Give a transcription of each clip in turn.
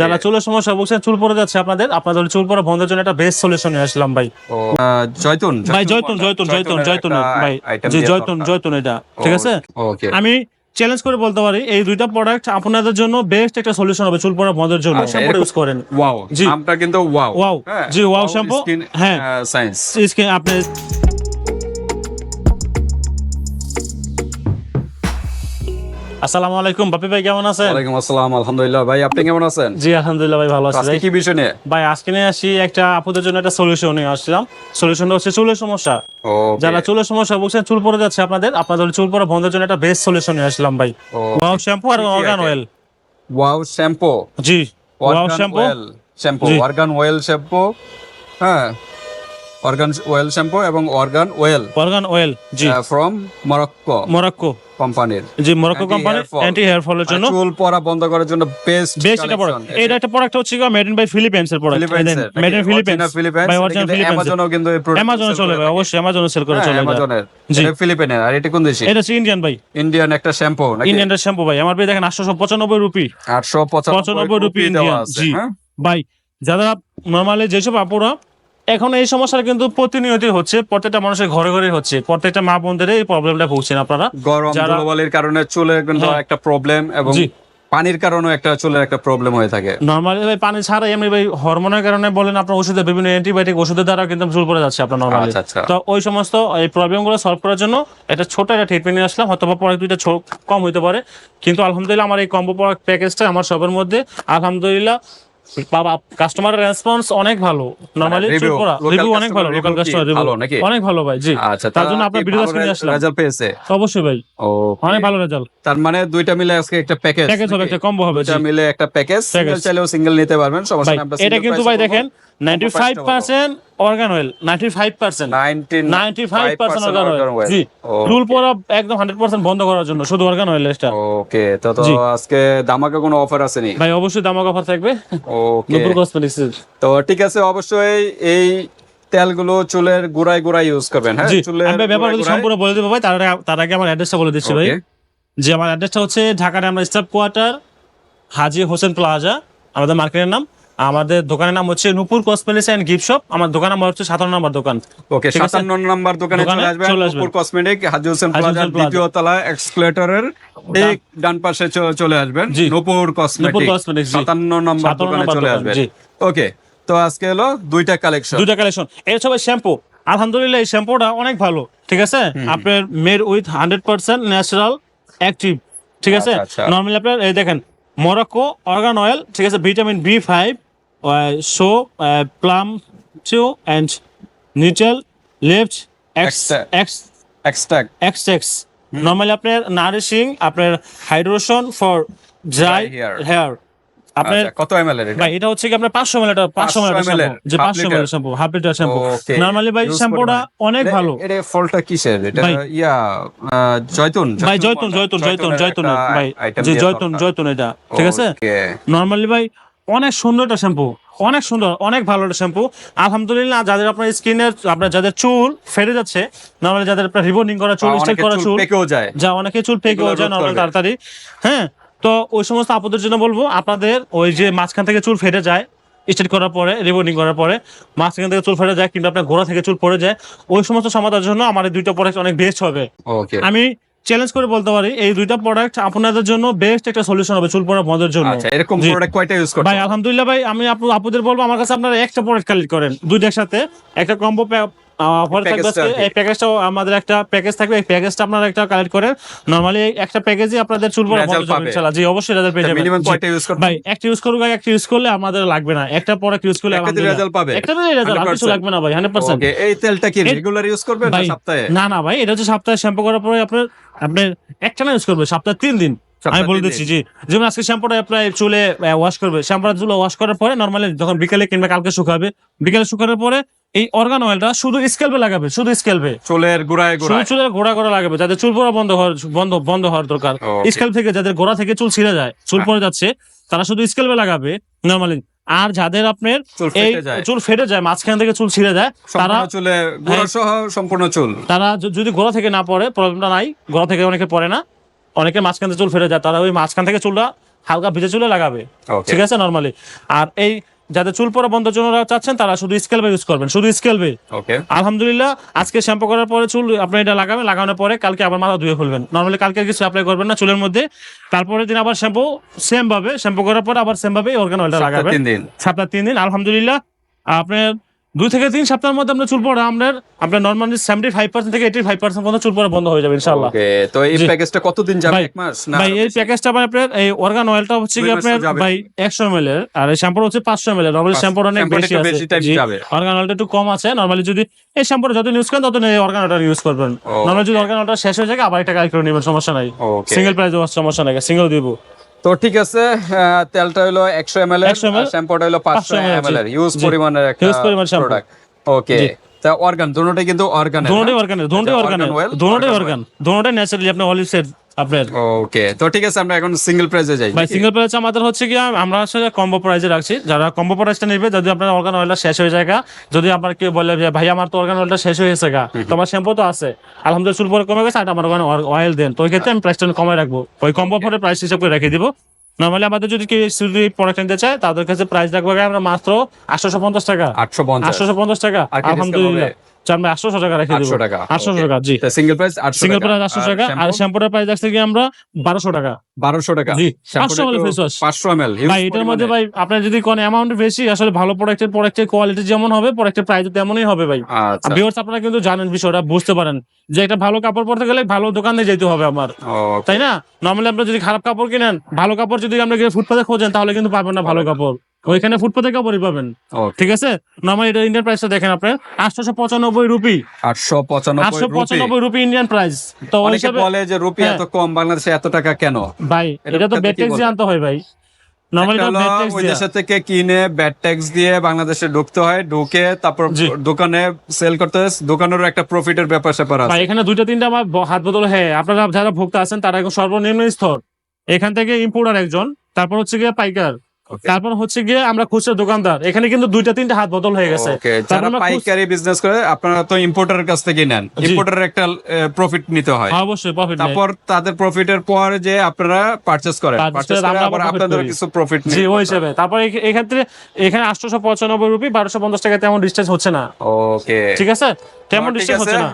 যারা চুলের সমস্যা বলছেন চুল পড়ে যাচ্ছে আপনাদের। আপনাদের চুল পড়া বন্ধের জন্য একটা বেস্ট সলিউশন নিয়ে আসলাম ভাই। জয়তুন ভাই জয়তুন জয়তুন জয়তুন জয়তুন ভাই জি জয়তুন জয়তুন এটা ঠিক আছে? ওকে আমি চ্যালেঞ্জ করে বলতে পারি এই দুইটা প্রোডাক্ট আপনাদের জন্য বেস্ট একটা সলিউশন হবে চুল পড়া বন্ধের জন্য। আচ্ছা, শ্যাম্পু ইউজ করেন। ওয়াও জি। নামটা কিন্তু ওয়াও Wow, জি, wow shampoo, হ্যাঁ। সায়েন্স স্কিন আপনি আসসালামু আলাইকুম বাপি ভাই কেমন আছেন? ওয়ালাইকুম আসসালাম আলহামদুলিল্লাহ। ভাই আপনি কেমন আছেন? জি আলহামদুলিল্লাহ ভাই ভালো আছি আজকে কি বিষয় নিয়ে? ভাই আজকে নিয়ে আসি একটা আপুদের জন্য একটা সলিউশন নিয়ে আসছিলাম। সলিউশনটা হচ্ছে চুলের সমস্যা। যারা চুলের সমস্যা বলছেন চুল পড়ে যাচ্ছে আপনাদের আপনাদের চুল পড়া বন্ধের জন্য একটা বেস্ট সলিউশন নিয়ে আসলাম ভাই। ওয়াও শ্যাম্পু আর অর্গান অয়েল ওয়াও শ্যাম্পু জি wow shampoo shampoo argan oil shampoo হ্যাঁ। অর্গান অয়েল শ্যাম্পু এবং argan oil argan oil G. From Morocco Morocco. কোম্পানির। জি মরাক্কো কোম্পানি অ্যান্টি হেয়ার ফলের জন্য। চুল পড়া বন্ধ করার জন্য বেস্ট বেস্ট একটা প্রোডাক্ট এটা একটা প্রোডাক্ট হচ্ছে মেড ইন বাই ফিলিপাইন্স এর product made in by original Philippines অ্যামাজনও কিন্তু এই product অ্যামাজনে চলে ভাই অবশ্যই অ্যামাজনে সেল করে হ্যাঁ, চলে এটা। অ্যামাজনের জি। এটা ফিলিপিনের আর এটা কোন দেশি? এটা হচ্ছে ইন্ডিয়ান ভাই। ইন্ডিয়ান একটা শ্যাম্পু নাকি? ইন্ডিয়ান শ্যাম্পু ভাই। আমার ভাই দেখেন আটশো পঁচানব্বই রুপি। আটশো পঁচানব্বই রুপি দেওয়া ইন্ডিয়ান জি। হ্যাঁ? ভাই যারা নর্মালি যেসব আপুরা এখন এই সমস্যাটা কিন্তু প্রতিনিয়তই হচ্ছে। প্রত্যেকটা মানুষের ঘরে ঘরে হচ্ছে। প্রত্যেকটা মা বোনদের এই প্রবলেমটা ভুগছেন আপনারা। গরম যারা- কারণে চুলের কিন্তু হ্যাঁ। একটা প্রবলেম এবং পানির কারণে একটা চুলের একটা প্রবলেম হয়ে থাকে। নর্মালি ভাই পানি ছাড়া এমনি ভাই হরমোনের কারণে বলেন আপনার ওষুধে বিভিন্ন অ্যান্টিবায়োটিক ওষুধের দ্বারা কিন্তু চুল পড়ে যাচ্ছে আপনার নর্মালি আচ্ছা, আচ্ছা। তো ওই সমস্ত এই প্রবলেমগুলো সলভ করার জন্য একটা ছোট একটা ট্রিটমেন্ট নিয়ে আসলাম। হয়তো পরে দুইটা কম হইতে পারে। কিন্তু আলহামদুলিল্লাহ আমার এই কম্বো প্যাকেজটা আমার সবার মধ্যে। আলহামদুলিল্লাহ বাবা রেসপন্স অনেক ভালো। নরমালি মানে রিভিউ অনেক ভালো লোকাল কাস্টমার রিভিউ অনেক ভালো ভাই জি। আচ্ছা তার জন্য আপনার ভিডিও আসলাম। রেজাল্ট পেয়েছে? অবশ্যই ভাই। ও অনেক ভালো রেজাল্ট তার মানে দুইটা মিলে আজকে একটা প্যাকেজ প্যাকেজ হবে একটা কম্বো হবে দুইটা মিলে একটা প্যাকেজ সিঙ্গেল চাইলেও সিঙ্গেল নিতে পারবেন সমস্যা নেই এটা কিন্তু ভাই দেখেন ninety five percent argan oil ninety five percent 95% argan oil জি চুল পড়া একদম 100% বন্ধ করার জন্য শুধু অর্গান অয়েল এটা ওকে তো তো আজকে দামাকে কোনো অফার আছে নি ভাই অবশ্যই দামাক অফার থাকবে। ওকে নূপুর কসমেটিক্স তো ঠিক আছে অবশ্যই এই তেলগুলো চুলের গোড়ায় গোড়ায় ইউজ করবেন হ্যাঁ? চুলের আমি সম্পূর্ণ বলে দেবো ভাই তার আগে তার আগে আমার অ্যাড্রেসটা বলে দিচ্ছি ভাই। যে আমার অ্যাড্রেসটা হচ্ছে ঢাকার আমরা staff quarter Haji Hossain plaza আমাদের মার্কেটের নাম। আমাদের দোকানের নাম হচ্ছে Nupur cosmetics and gift shop আমার দোকান নাম্বার হচ্ছে সাতান্ন নম্বর দোকান। ওকে সাতান্ন নাম্বার দোকানে চলে আসবেন। Nupur cosmetic Haji Hossain Haji plaza Hossain plaza. দ্বিতীয় তলা এক্সক্লেটরের ঠিক ডান পাশে চলে আসবেন। নূপুর কসমেটিক সাতান্ন নম্বর দোকানে চলে আসবেন। ওকে তো আজকে হলো দুইটা কালেকশন দুইটা কালেকশন এর সবাই শ্যাম্পু আলহামদুলিল্লাহ এই শ্যাম্পুটা অনেক ভালো ঠিক আছে? আপনার made with hundred percent natural active ঠিক আছে? আচ্ছা, আচ্ছা। নর্মালি আপনার এই দেখেন মরক্কো অর্গান অয়েল ঠিক আছে? Vitamin B five show plum two and neutral left X X extract এক্সটেক্স normally আপনার নারিশিং আপনার hydration for dry Dry hair. Hair আপনার আচ্ছা কত এমএল এর ভাই এটা হচ্ছে কি আপনার পাঁচশো মিলি পাঁচশো 500 ml যে half পাঁচশো shampoo half litre shampoo Okay. Normally ভাই শ্যাম্পুটা অনেক ভালো। এটা ফলটা কিসের? এটা ইয়া জয়তুন ভাই জয়তুন জয়তুন জয়তুন জয়তুন ভাই। যে জয়তুন জয়তুন এটা ঠিক আছে? নর্মালি ভাই অনেক সুন্দর একটা শ্যাম্পু অনেক সুন্দর অনেক ভালো একটা শ্যাম্পু। আলহামদুলিল্লাহ যাদের আপনার স্কিনের আপনার যাদের চুল ফেটে যাচ্ছে নর্মালি যাদের আপনার করা চুল স্টাইল করা চুল পেকেও যায়। যা অনেকে চুল পেকে এগুলো যায় নর্মাল তাড়াতাড়ি। হ্যাঁ তো ওই সমস্ত আপদের জন্য বলব আপনাদের ওই যে মাঝখান থেকে চুল ফেটে যায় স্ট্রেট করার পরে রিবন্ডিং করার পরে মাঝখান থেকে চুল ফেটে যায় কিংবা আপনার গোড়া থেকে চুল পড়ে যায় ওই সমস্ত সমাধানের জন্য আমার দুইটা প্রোডাক্ট অনেক বেস্ট হবে। ওকে আমি চ্যালেঞ্জ করে বলতে পারি এই দুইটা প্রোডাক্ট আপনাদের জন্য বেস্ট একটা সলিউশন হবে চুল পড়া বন্ধের জন্য। আচ্ছা এরকম প্রোডাক্ট কয়টা ইউজ করতে ভাই আলহামদুলিল্লাহ ভাই আমি আপু আপুদের বলব আমার কাছে আপনারা একটা প্রোডাক্ট কালেক্ট করেন দুইটার সাথে একটা কম্বো অফার থাকবে। এই প্যাকেজটাও আমাদের একটা প্যাকেজ থাকবে এই প্যাকেজটা আপনারা একটা কালেক্ট করেন নরমালি একটা প্যাকেজই আপনাদের চুল পড়া বন্ধ পাবে। ইনশাআল্লাহ জি অবশ্যই রেজাল্ট পেয়ে যাবেন। মিনিমাম কয়টা ইউজ করতে ভাই একটা ইউজ করুক একটা ইউজ করলে আমাদের লাগবে না। একটা প্রোডাক্ট ইউজ করলে আলহামদুলিল্লাহ। result পাবে? একটা রেজাল্ট আর কিছু লাগবে না ভাই 100% ওকে এই তেলটা কি রেগুলার ইউজ করবেন না সপ্তাহে? না না ভাই এটা হচ্ছে সপ্তাহে শ্যাম্পু করার পরে আপনার আপনার একটা না ইউজ করবে সপ্তাহে তিন দিন। আমি বলে দিচ্ছি জি। যেমন আজকে শ্যাম্পুটা প্রায় চুলে ওয়াশ করবে শ্যাম্পুটা চুলে ওয়াশ করার পরে নর্মালি যখন বিকেলে কিংবা কালকে শুকাবে বিকেলে শুকানোর পরে এই অর্গান অয়েলটা শুধু স্কেলবে লাগাবে শুধু স্কেলবে চুলের গোড়ায় গোড়ায়। চুলের গোড়া গোড়া লাগাবে যাদের চুল পড়া বন্ধ হওয়ার বন্ধ বন্ধ হওয়ার দরকার। স্কেল থেকে যাদের গোড়া থেকে চুল ছিঁড়ে যায় চুল পড়ে যাচ্ছে তারা শুধু স্কেলবে লাগাবে নর্মালি আর যাদের আপনার চুল এই চুল ফেটে যায় মাঝখান থেকে চুল ছিঁড়ে যায় তারা চুলে গোড়া সহ সম্পূর্ণ চুল। তারা যদি গোড়া থেকে না পড়ে প্রবলেমটা নাই গোড়া থেকে অনেকে পড়ে না। অনেকে মাঝখান থেকে চুল ফেটে যায় তারা ওই মাঝখান থেকে চুলটা হালকা ভিজে চুলে লাগাবে। ঠিক আছে নর্মালি আর এই যাদের চুল পরা বন্ধ জন্য চাচ্ছেন তারা শুধু স্কেলবে ইউজ করবেন শুধু স্কেল বে আলহামদুলিল্লাহ আজকে শ্যাম্পু করার পরে চুল আপনি এটা লাগাবেন লাগানোর পরে কালকে আবার মাথা ধুয়ে ফেলবেন নর্মালি কালকে কিছু অ্যাপ্লাই করবেন না চুলের মধ্যে। তারপরে দিন আবার শ্যাম্পু সেম ভাবে শ্যাম্পু করার পর আবার সেম ভাবে অর্গান অয়েলটা লাগাবেন। তিন সপ্তাহ তিন দিন আলহামদুলিল্লাহ। আপনার দুই থেকে তিন সপ্তাহের মধ্যে আপনার চুল পড়া আপনার আপনার নর্মালি সেভেন্টি ফাইভ পার্সেন্ট থেকে এইটি ফাইভ পার্সেন্ট পর্যন্ত চুল পড়া বন্ধ হয়ে যাবে ইনশাল্লাহ তো এই প্যাকেজটা কতদিন যাবে? এক মাস? না ভাই এই প্যাকেজটা ভাই আপনার এই অর্গান অয়েলটা হচ্ছে কি আপনার ভাই একশো এম এর আর এই শ্যাম্পুর হচ্ছে পাঁচশো এম এর। নর্মালি শ্যাম্পুর অনেক বেশি আছে। অর্গান অয়েলটা একটু কম আছে। নর্মালি যদি এই শ্যাম্পুটা যত ইউজ করেন তত এই অর্গান অয়েলটা ইউজ করবেন। নর্মালি যদি অর্গান অয়েলটা শেষ হয়ে যায় আবার একটা কাজ করে নেবেন সমস্যা নাই। সিঙ্গেল প্রাইস সমস্যা নাই সিঙ্গেল দিব। তো ঠিক আছে আহ, তেলটা হলো একশো এম এল এর 100 শ্যাম্পুটা হলো পাঁচশো 500 এম এল এর। ইউজ পরিমাণের একটা। প্রোডাক্ট ওকে তা অর্গান দুটোটাই কিন্তু অর্গান দুটোই অর্গান দুটোই অর্গান organ অর্গান দুটোটাই ন্যাচারালি আপনি অলিভ সেট আপনার ওকে তো ঠিক আছে আমরা এখন সিঙ্গেল প্রাইসে যাই। ভাই সিঙ্গেল প্রাইস আমাদের হচ্ছে কি আমরা আসলে কম্বো প্রাইসে রাখছি। যারা কম্বো প্রাইসটা নেবে যদি আপনার অর্গান অয়েলটা শেষ হয়ে যায় যদি আপনার কেউ বলে ভাই আমার তো অর্গান অয়েলটা শেষ হয়ে গেছে গা তোমার শ্যাম্পু তো আছে। আলহামদুলিল্লাহ চুল পরে কমে গেছে আর আমার ওখানে অয়েল দেন। তো ওই ক্ষেত্রে আমি প্রাইসটা কমে রাখব। ওই কম্বো পরে প্রাইস হিসাব করে রেখে দিব। নর্মালি আমাদের যদি কেউ শুধু প্রোডাক্ট নিতে চায় তাদের কাছে প্রাইস রাখব আমরা মাত্র আটশোশো পঞ্চাশ টাকা। আটশো পঞ্চাশ। টাকা। আর আলহামদুলিল্লাহ। হবে? চার টাকা রেখে দিব। আটশো টাকা আটশোশো টাকা জি সিঙ্গেল প্রাইস সিঙ্গেল প্রাইস আটশো টাকা আর প্রাইস রাখছি কি আমরা বারোশো টাকা। বারোশো টাকা। জি, 500 ml face wash। পাঁচশো এম ভাই এটার মধ্যে ভাই আপনার যদি কোন অ্যামাউন্ট বেশি আসলে ভালো প্রোডাক্টের প্রোডাক্টের কোয়ালিটি যেমন হবে প্রোডাক্টের প্রাইস তেমনই হবে ভাই। আচ্ছা। ভিউয়ার্স আপনারা কিন্তু জানেন বিষয়টা বুঝতে পারেন যে একটা ভালো কাপড় পরতে গেলে ভালো দোকানে যেতে হবে আমার। তাই না? নর্মালি আপনারা যদি খারাপ কাপড় কিনেন ভালো কাপড় যদি আপনি গিয়ে ফুটপাতে খোঁজেন তাহলে কিন্তু পাবেন না ভালো কাপড়। ওইখানে ফুটপাতে কাপড়ই পাবেন। ঠিক আছে? নর্মালি এটা ইন্ডিয়ান প্রাইসটা দেখেন আপনি। আটশোশো পঁচানব্বই রুপি। আটশো পঁচানব্বই আটশো রুপি পঁচানব্বই রুপি ইন্ডিয়ান প্রাইস তো অনেকে বলে যে রুপি হ্যাঁ। এত কম বাংলাদেশে এত টাকা কেন? ভাই এটা তো ট্যাক্স দিয়ে আনতে হয় ভাই। থেকে কিনে ট্যাক্স দিয়ে বাংলাদেশে ঢুকতে হয় ঢুকে তারপর দোকানে সেল করতে দোকানেরও একটা প্রফিটের ব্যাপার স্যাপার আছে। এখানে দুইটা তিনটা আমার হাত বদল হ্যাঁ আপনারা যারা ভোক্তা আছেন তারা সর্বনিম্ন স্তর। এখান থেকে ইম্পোর্টার একজন তারপর হচ্ছে গিয়ে পাইকার. তারপর হচ্ছে গিয়ে আমরা খুচরা দোকানদার। এখানে কিন্তু দুইটা তিনটা হাত বদল হয়ে গেছে। যারা পাইকারি বিজনেস করে আপনারা তো ইম্পোর্টারের কাছ থেকে নেন। জি। ইম্পোর্টারের একটা প্রফিট নিতে হয়। হ্যাঁ, অবশ্যই প্রফিট তারপর তাদের প্রফিটের পর যে আপনারা পারচেজ করেন পারচেজ করে আবার আপনাদের কিছু প্রফিট জি ওই হিসেবে। তারপর এই- এই ক্ষেত্রে এখানে আটশোশো পঁচানব্বই রুপি বারোশো পঞ্চাশ টাকা তেমন ডিস্টেন্স হচ্ছে না। ওকে ঠিক আছে? তেমন ডিসকাউন্ট হচ্ছে না?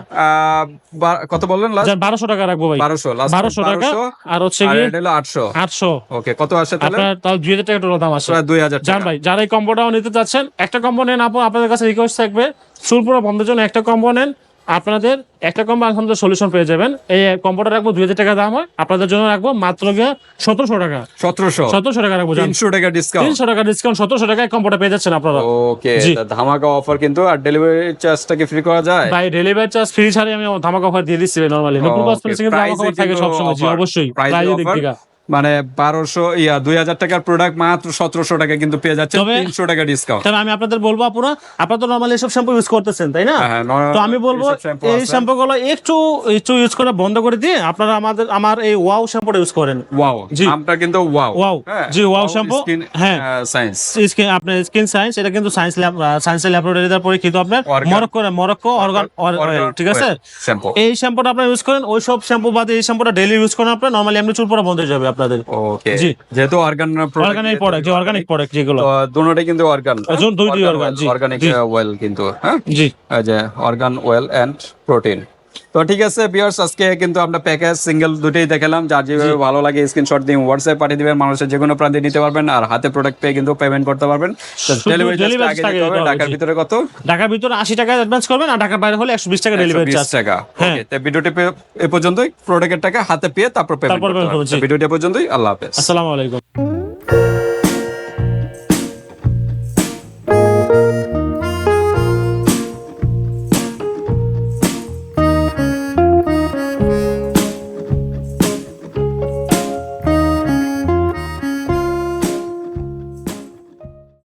কত বললেন লাস্ট বারোশো টাকা রাখব ভাই। বারোশো লাস্ট বারোশো টাকা আর হচ্ছে কি গিয়ে এটা হলো আটশো। আটশো। ওকে কত আসে তাহলে? আপনার তাহলে দুই হাজার টাকা টোটাল দাম আসে। প্রায় দুই হাজার জান ভাই যারা এই কম্বোটাও নিতে চাচ্ছেন একটা কম্বো নেন আপু আপনাদের কাছে রিকোয়েস্ট থাকবে। চুল বন্ধের জন্য একটা কম্বো নেন। আপনাদের একটা কম্বো আলহামদুলিল্লাহ সলিউশন পেয়ে যাবেন। এই কম্বোটা রাখব দুই হাজার টাকা দাম হয়। আপনাদের জন্য রাখব মাত্র গিয়ে সতেরোশো টাকা। সতেরোশো? সতেরোশো টাকা রাখব তিনশো টাকা ডিসকাউন্ট তিনশো টাকা ডিসকাউন্ট সতেরোশো টাকায় কম্বোটা পেয়ে যাচ্ছেন আপনারা। ওকে ধামাকা অফার কিন্তু আর ডেলিভারি চার্জটা কি ফ্রি করা যায়? ভাই ডেলিভারি চার্জ ফ্রি ছাড়াই আমি ধামাকা অফার দিয়ে দিচ্ছি নর্মালি নতুন কসমেটিক্স কিন্তু ধামাকা অফার থাকে সবসময় জি অবশ্যই। দিক থেকে। মানে বারোশো ইয়া দুই হাজার টাকার প্রোডাক্ট মাত্র সতেরোশো টাকা কিন্তু পেয়ে যাচ্ছে তিনশো টাকা ডিসকাউন্ট তবে আমি আপনাদের বলব আপনারা আপনারা তো নর্মালি এসব শ্যাম্পু ইউজ করতেছেন তাই না? হ্যাঁ, তো আমি বলব এই শ্যাম্পু গুলো একটু একটু ইউজ করা বন্ধ করে দিয়ে আপনারা আমাদের আমার এই ওয়াও শ্যাম্পুটা ইউজ করেন। ওয়াও জি। আমটা কিন্তু ওয়াও Wow, জি, wow shampoo, হ্যাঁ। সায়েন্স স্কিন আপনার স্কিন সায়েন্স এটা কিন্তু সায়েন্স ল্যাব সায়েন্স ল্যাবরেটরি দ্বারা পরীক্ষিত আপনার মরক্কো মরক্কো অর্গান ঠিক আছে? শ্যাম্পু এই শ্যাম্পুটা আপনারা ইউজ করেন ওই সব শ্যাম্পু বাদে এই শ্যাম্পুটা ডেইলি ইউজ করেন আপনার নরমালি এমনি চুল পড়া বন্ধ হয়ে যাবে। আপনাদের। ওকে জি। যেহেতু অর্গান অর্গানিক প্রোডাক্ট যে অর্গানিক প্রোডাক্ট যেগুলো। দুটোটাই কিন্তু অর্গান দুটো- দুটোই organ, অর্গানিক। ওয়েল কিন্তু হ্যাঁ? জি। যে অর্গান ওয়েল এন্ড প্রোটিন তো ঠিক আছে বিয়ার্স আজকে কিন্তু আমরা প্যাকেজ সিঙ্গেল দুটোই দেখালাম। যার যেভাবে ভালো লাগে স্ক্রিনশট দিয়ে হোয়াটসঅ্যাপ পাঠিয়ে দিবেন মানুষের যে কোনো প্রান্তে নিতে পারবেন আর হাতে প্রোডাক্ট পেয়ে কিন্তু পেমেন্ট করতে পারবেন। ডেলিভারি আগে দিতে হবে ঢাকার ভিতরে কত? ঢাকার ভিতরে আশি টাকা অ্যাডভান্স করবেন আর ঢাকার বাইরে হলে একশো বিশ টাকা ডেলিভারি 120 চার্জ টাকা। হ্যাঁ। ওকে তো ভিডিওটি এ পর্যন্তই। প্রোডাক্টের টাকা হাতে পেয়ে তারপর পেমেন্ট করতে হবে। ভিডিওটি এ পর্যন্তই আল্লাহ হাফেজ। আসসালামু আলাইকুম।